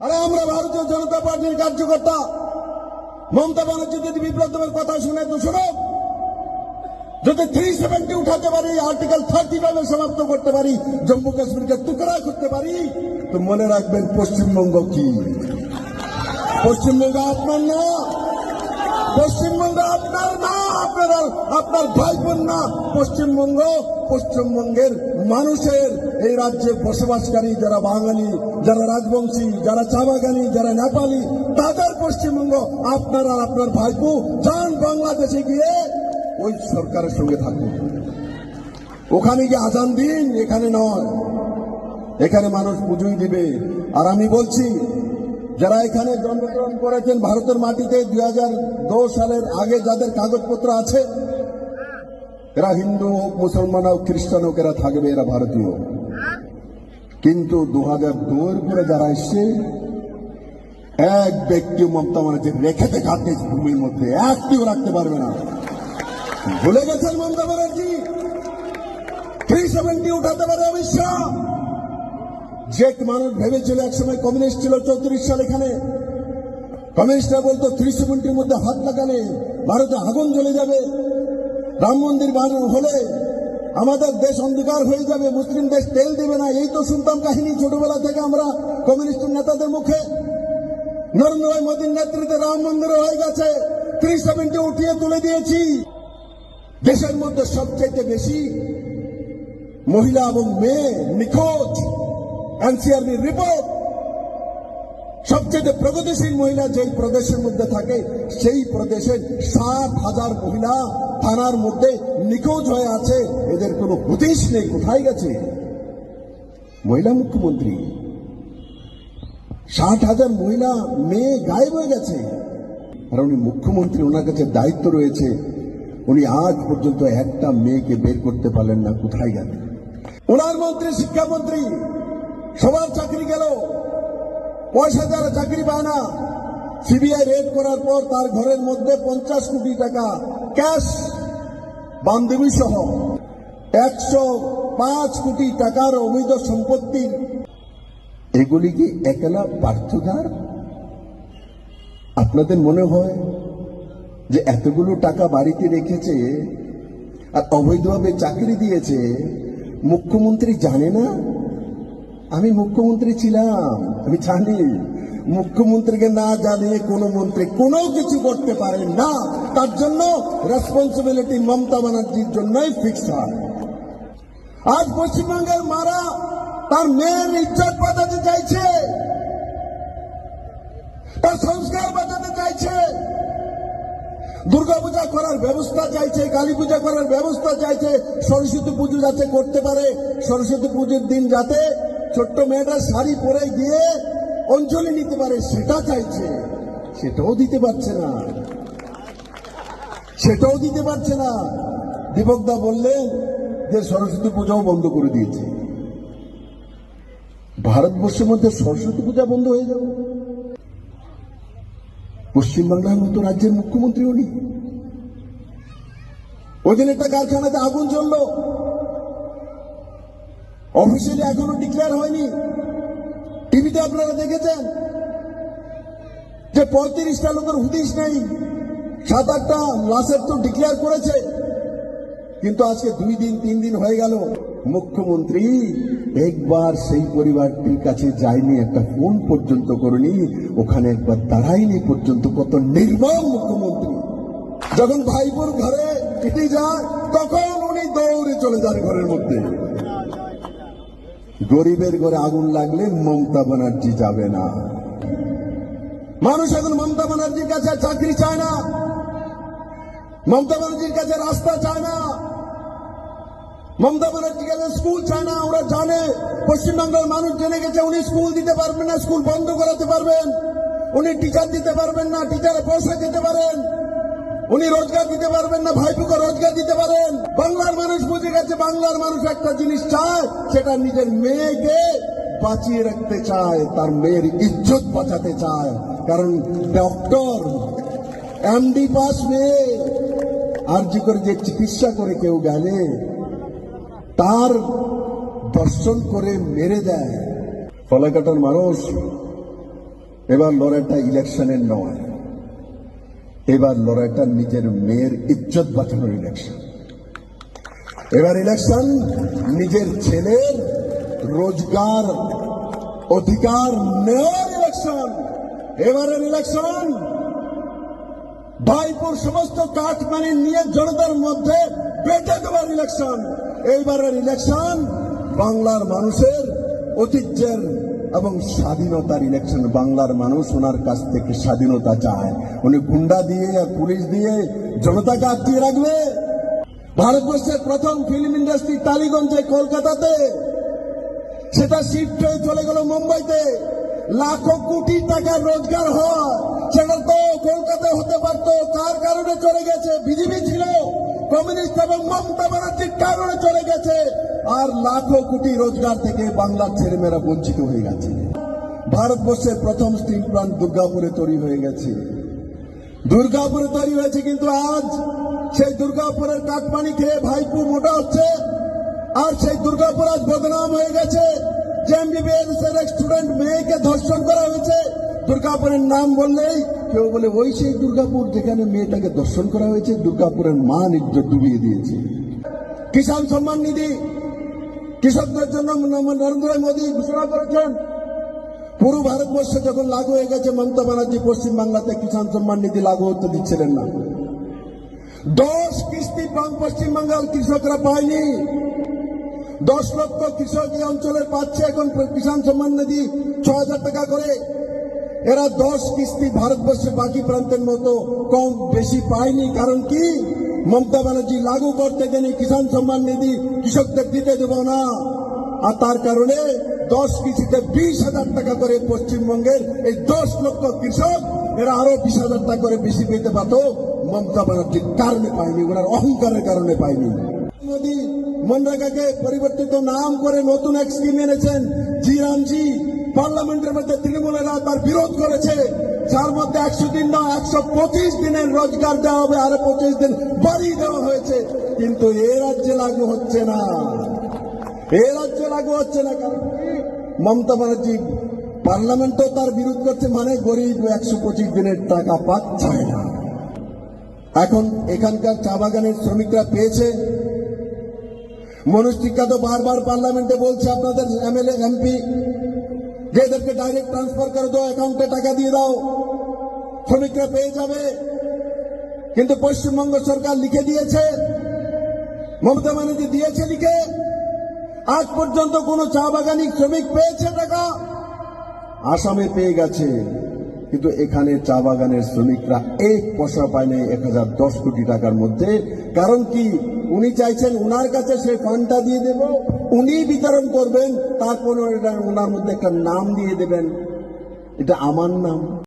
আরে আমরা ভারতীয় জনতা পার্টির কার্যকর্তা মমতা ব্যানার্জি যদি বিপ্লবের কথা শুনে তো শুনো। যদি থ্রি সেভেন্টি উঠাতে পারি আর্টিকেল থার্টি ফাইভে সমাপ্ত করতে পারি, জম্মু কাশ্মীরকে টুকরা করতে পারি, তো মনে রাখবেন পশ্চিমবঙ্গ কি? পশ্চিমবঙ্গ আপনার না। পশ্চিমবঙ্গ আপনার না, আপনার আপনার ভাই বোন না। পশ্চিমবঙ্গ পশ্চিমবঙ্গের মানুষের এই রাজ্যে বসবাসকারী যারা বাঙালি, যারা রাজবংশী, যারা চা বাগানি যারা নেপালি, তাদের পশ্চিমবঙ্গ, আপনার আর আপনার ভাইপো, যান বাংলাদেশে গিয়ে ওই সরকারের সঙ্গে থাকুন। ওখানে গিয়ে আজান দিন, এখানে নয়। এখানে মানুষ পুজোই দিবে। আর আমি বলছি, যারা এখানে জন্মগ্রহণ করেছেন ভারতের মাটিতে দুই হাজার দশ সালের আগে যাদের কাগজপত্র আছে, এরা হিন্দু হোক, মুসলমান হোক, খ্রিস্টান হোক, এরা থাকবে, এরা ভারতীয়। কিন্তু দু হাজার দুয়ের পরে যারা এসছে, এক ব্যক্তি মমতা ব্যানার্জি রেখে দেখাতে ভূমির মধ্যে। একটিও রাখতে পারবে না। ভুলে গেছেন মমতা ব্যানার্জি? থ্রি সেভেন্টি উঠাতে পারে অমিত শাহ। যে মানুষ ভেবেছিল একসময় কমিউনিস্ট ছিল চৌত্রিশ সাল এখানে। কমিউনিস্টরা বলতো থ্রি সেভেন্টির মধ্যে হাত লাগালে ভারতে আগুন জ্বলে যাবে। রাম মন্দির বানানো হলে আমাদের দেশ অন্ধকার হয়ে যাবে, মুসলিম দেশ তেল দেবে না। এই তো শুনতাম কাহিনী ছোটবেলা থেকে আমরা কমিউনিস্ট নেতাদের মুখে। নরেন্দ্র ভাই মোদীর নেতৃত্বে রাম মন্দির হয়ে গেছে। থ্রি সেভেন্টি উঠিয়ে তুলে দিয়েছি। দেশের মধ্যে সবচেয়ে বেশি মহিলা এবং মেয়ে নিখোঁজ। NCRB report. সবচেয়ে প্রগতিশীল মহিলা যেই প্রদেশের মধ্যে থাকে, সেই প্রদেশের সাত হাজার মহিলা থানার মধ্যে নিখোঁজ হয়ে আছে। এদের কোনো হদিশ নেই, কোথায় গেছে? মহিলা মুখ্যমন্ত্রী, ষাট হাজার মহিলা মেয়ে গায়েব হয়ে গেছে। আর উনি মুখ্যমন্ত্রী, ওনার কাছে দায়িত্ব রয়েছে। উনি আজ পর্যন্ত একটা মেয়েকে বের করতে পারলেন না, কোথায় গেল? ওনার মন্ত্রী, শিক্ষামন্ত্রী, সবার চাকরি গেল। পয়সা যারা চাকরি পায় না। সিবিআই রেড করার পর তার ঘরের মধ্যে পঞ্চাশ কোটি টাকা ক্যাশ বান্ধবী সহ একশো পাঁচ কোটি টাকার অবৈধ সম্পত্তি। এগুলি কি একলা পার্থদার আপনাদের মনে হয় যে এতগুলো টাকা বাড়িতে রেখেছে আর অবৈধভাবে চাকরি দিয়েছে, মুখ্যমন্ত্রী জানে না? আমি মুখ্যমন্ত্রী ছিলাম, আমি জানি। মুখ্যমন্ত্রীকে না জানিয়ে কোনো মন্ত্রী কোনো কিছু করতে পারে না, তার জন্য রেসপন্সিবিলিটি মমতা ব্যানার্জির জন্যই ফিক্স হয়। আজ পশ্চিমবঙ্গের মারা তার মেয়ের ইজ্জত বাঁচাতে চাইছে। তার সংস্কার বাঁচাতে চাইছে। দুর্গা পূজা করার ব্যবস্থা চাইছে, কালী পূজা করার ব্যবস্থা চাইছে। সরস্বতী পুজো যাতে করতে পারে, সরস্বতী পুজোর দিন যাতে ছোট্ট মেয়েটা শাড়ি পরে গিয়ে অঞ্জলি নিতে পারে, সেটা চাইছে। সেটাও দিতে পারছে না। সেটাও দিতে পারছে না। দীপকদা বললেন যে সরস্বতী পূজাও বন্ধ করে দিয়েছে। ভারতবর্ষের মধ্যে সরস্বতী পূজা বন্ধ হয়ে যাবে। পশ্চিমবাংলার মতো রাজ্যের মুখ্যমন্ত্রী উনি ওই দিন একটা কারখানাতে আগুন জ্বললো। অফিসিয়ালি এখনও ডিক্লেয়ার হয়নি। টিভিতে আপনারা দেখেছেন যে পঁয়ত্রিশটা লোকের হুদিস নেই। সাত আটটা লাশের তো ডিক্লেয়ার করেছে। কিন্তু আজকে দুই দিন, তিন দিন হয়ে গেল। মুখ্যমন্ত্রী, একবার সেই পরিবারটির কাছে যায়নি, একটা ফোন পর্যন্ত করেনি। ওখানে একবার দাঁড়ায়নি পর্যন্ত। কত নির্মম মুখ্যমন্ত্রী। যখন ভাইপুর ঘরে কেটে যায়, তখন উনি দৌড়ে চলে যান ঘরের মধ্যে। গরিবের ঘরে আগুন লাগলে মমতা ব্যানার্জি যাবে না। মানুষ এখন মমতা ব্যানার্জির কাছে চাকরি চায় না। মমতা ব্যানার্জির কাছে রাস্তা চায় না। মমতা ব্যানার্জির কাছে স্কুল চায় না, ওরা জানে। পশ্চিমবাংলার মানুষ জেনে গেছে, উনি স্কুল দিতে পারবেন না, স্কুল বন্ধ করাতে পারবেন। উনি টিচার দিতে পারবেন না টিচারে পয়সা দিতে পারেন। উনি রোজগার দিতে পারবেন না, ভাইপুকে রোজগার দিতে পারেন। বাংলার মানুষ বুঝে গেছে, বাংলার মানুষ একটা জিনিস চায়, সেটা নিজের মেয়েকে বাঁচিয়ে রাখতে চায়, তার মেয়ের ইজ্জত বাঁচাতে চায়। কারণ ডক্টর এমডি পাস মেয়ে আর জি করে যে চিকিৎসা করে কেউ গেলে, তার দর্শন করে মেরে দেয়। ফলাকাটার মানুষ এবার লড়াইটা ইলেকশনের নয়। এবার লড়াইটা নিজের মেয়ের ইজ্জত বাঁচানোর ইলেকশন এবার ইলেকশন নিজের ছেলের রোজগার অধিকার নেওয়ার ইলেকশন এবারের ইলেকশন ভাইপুর সমস্ত কাঠমানি নিয়ে জনতার মধ্যে বেটে দেওয়ার ইলেকশন এইবারের ইলেকশন বাংলার মানুষের ঐতিহ্যের এবং স্বাধীনতার ইলেকশন বাংলার মানুষ ওনার কাছ থেকে স্বাধীনতা চায়। উনি গুন্ডা দিয়ে আর পুলিশ দিয়ে জনতাকে আটকিয়ে রাখবে। ভারতবর্ষের প্রথম ফিল্ম ইন্ডাস্ট্রি টালিগঞ্জে, কলকাতাতে। সেটা শিফট হয়ে চলে গেল মুম্বাইতে। লাখো কোটি টাকা রোজগার হয়। সেটা তো কলকাতা হতে পারতো। কার কারণে চলে গেছে? বিজেপি ছিল। কমিউনিস্ট এবং মমতা ব্যানার্জির কারণে চলে গেছে। আর লাখো কোটি রোজগার থেকে বাংলার ছেলেমেয়েরা বঞ্চিত হয়ে গেছে। ভারতবর্ষের প্রথম স্টিল প্লান্ট দুর্গাপুরে তৈরি হয়ে গেছে। দুর্গাপুরে তৈরি হয়েছে কিন্তু আজ সেই দুর্গাপুরের কাঠপানি খেয়ে ভাইপু মোটা হচ্ছে, আর সেই দুর্গাপুর আজ বদনাম হয়ে গেছে। যে এমবিবিএস এর এক স্টুডেন্ট মেয়েকে ধর্ষণ করা হয়েছে, দুর্গাপুরের নাম বললেই কেউ বলে, ওই সেই দুর্গাপুর যেখানে মেয়েটাকে ধর্ষণ করা হয়েছে, দুর্গাপুরের মান ইজ্জত ডুবিয়ে দিয়েছে। কিষাণ সম্মান নিধি কৃষকদের জন্য নরেন্দ্র মোদী ঘোষণা করেছেন, পুরো ভারতবর্ষে যখন লাগু হয়ে গেছে, মমতা ব্যানার্জি পশ্চিমবাংলাতে কিষাণ সম্মান নিধি লাগু হতে দিচ্ছিলেন না। দশ কিস্তি পশ্চিমবাংলার কৃষকরা পায়নি। দশ লক্ষ কৃষক এই অঞ্চলে পাচ্ছে, এখন কিষাণ সম্মান নিধি ছ হাজার টাকা করে। এরা দশ কিস্তি ভারতবর্ষের বাকি প্রান্তের মতো কম বেশি পায়নি, কারণ কি? মমতা ব্যানার্জি লাগু করতে গেলে কিষাণ সম্মান নিধি কৃষকদের দিতে দেব না। আর তার কারণে দশ কিস্তিতে বিশ হাজার টাকা করে পশ্চিমবঙ্গের এই দশ লক্ষ কৃষক, এরা আরও বিশ হাজার টাকা করে বেশি পেতে পারত মমতা ব্যানার্জির কারণে পায়নি, ওনার অহংকারের কারণে পায়নি। মোদী মনরেগাকে পরিবর্তিত নাম করে নতুন এক স্কিম এনেছেন। জি রামজি পার্লামেন্টের মধ্যে তৃণমূলেরা তার বিরোধ করেছে। যার মধ্যে একশো দিন না একশো পঁচিশ দিনের রোজগার দেওয়া হবে, আরও পঁচিশ দিন বাড়িয়ে দেওয়া হয়েছে। কিন্তু এ রাজ্যে লাগু হচ্ছে না। এ রাজ্যে লাগু হচ্ছে না কারণ মমতা ব্যানার্জি পার্লামেন্টও তার বিরোধ করছে মানে গরিব একশো পঁচিশ দিনের টাকা পাচ্ছে না। এখন এখানকার চা বাগানের শ্রমিকরা পেয়েছে। মনোজ টিকা তো বারবার পার্লামেন্টে বলছে, আপনাদের এমএলএ, এমপি যে এদেরকে ডাইরেক্ট ট্রান্সফার করে দাও অ্যাকাউন্টে টাকা দিয়ে দাও। শ্রমিকরা পেয়ে যাবে। কিন্তু পশ্চিমবঙ্গ সরকার লিখে দিয়েছে, মমতা ব্যানার্জি দিয়েছে লিখে, আজ পর্যন্ত কোন চা বাগানি শ্রমিক পেয়েছে টাকা? আসামে পেয়ে গেছে। কিন্তু এখানে চা বাগানের শ্রমিকরা এক পয়সা পায় নাই, এক হাজার দশ কোটি টাকার মধ্যে। কারণ কি? উনি চাইছেন উনার কাছে সেই ফান্ডটা দিয়ে দেব। উনি বিতরণ করবেন তারপরে ওনার মধ্যে একটা নাম দিয়ে দেবেন। এটা আমার নাম।